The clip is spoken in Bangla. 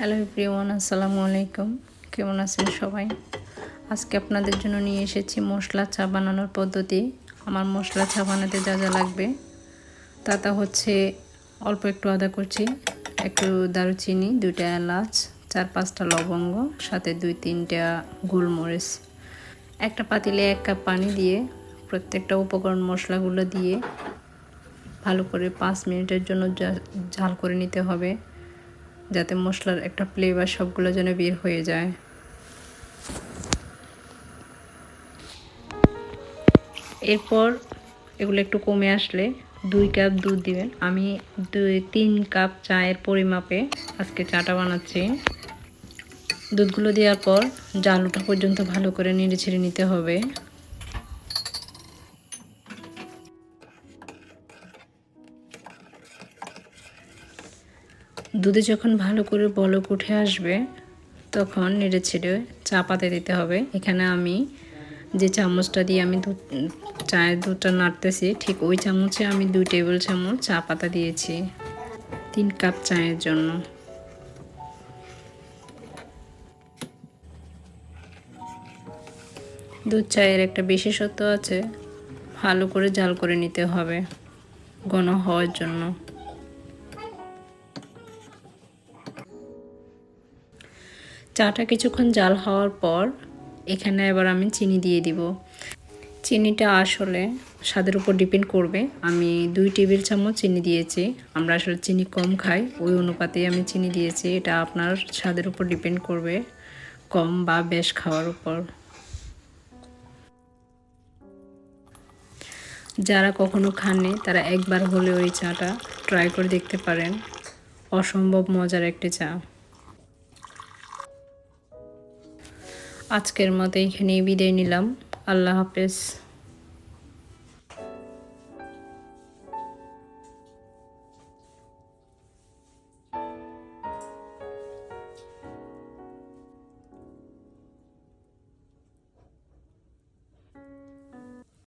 হ্যালো প্রিয়ন আসসালামু আলাইকুম। কেমন আছেন সবাই? আজকে আপনাদের জন্য নিয়ে এসেছি মশলা চা বানানোর পদ্ধতি। আমার মশলা চা বানাতে যা যা লাগবে, তা তা হচ্ছে অল্প একটু আদা করছি একটু দারুচিনি, দুইটা এলাচ, চার পাঁচটা লবঙ্গ, সাথে দুই তিনটা গোলমরিচ। একটা পাতিলে এক কাপ পানি দিয়ে প্রত্যেকটা উপকরণ মশলাগুলো দিয়ে ভালো করে পাঁচ মিনিটের জন্য ঝাল করে নিতে হবে। যাতে মশলার একটা ফ্লেভার সবগুলো যেন বের হয়ে যায়। এরপর এগুলো একটু কমে আসলে দুই কাপ দুধ দিবেন। আমি দুই, তিন কাপ চায়ের পরিমাপে আজকে চাটা বানাচ্ছি। দুধগুলো দেওয়ার পর জাল ওঠা পর্যন্ত ভালো করে নেড়ে ছেড়ে নিতে হবে। দুধে যখন ভালো করে বলক উঠে আসবে, তখন নেড়ে ছেড়ে চা পাতে দিতে হবে। এখানে আমি যে চামচটা দিয়ে আমি দুধ, চায়ের দুধটা নাড়তেছি, ঠিক ওই চামচে আমি দুই টেবিল চামচ চা পাতা দিয়েছি, তিন কাপ চায়ের জন্য। দুধ চায়ের একটা বিশেষত্ব আছে, ভালো করে জাল করে নিতে হবে ঘন হওয়ার জন্য। চাটা কিছুক্ষণ জাল হওয়ার পর এখানে এবার আমি চিনি দিয়ে দিব। চিনিটা আসলে স্বাদের উপর ডিপেন্ড করবে। আমি দুই টেবিল চামচ চিনি দিয়েছি। আমরা আসলে চিনি কম খাই, ওই অনুপাতেই আমি চিনি দিয়েছি। এটা আপনার স্বাদের উপর ডিপেন্ড করবে কম বা বেশ খাওয়ার উপর। যারা কখনো খাননি, তারা একবার হলেও এই চাটা ট্রাই করে দেখতে পারেন। অসম্ভব মজার একটি চা। আজকের মতো এখানেই বিদায় নিলাম। আল্লাহ হাফেজ।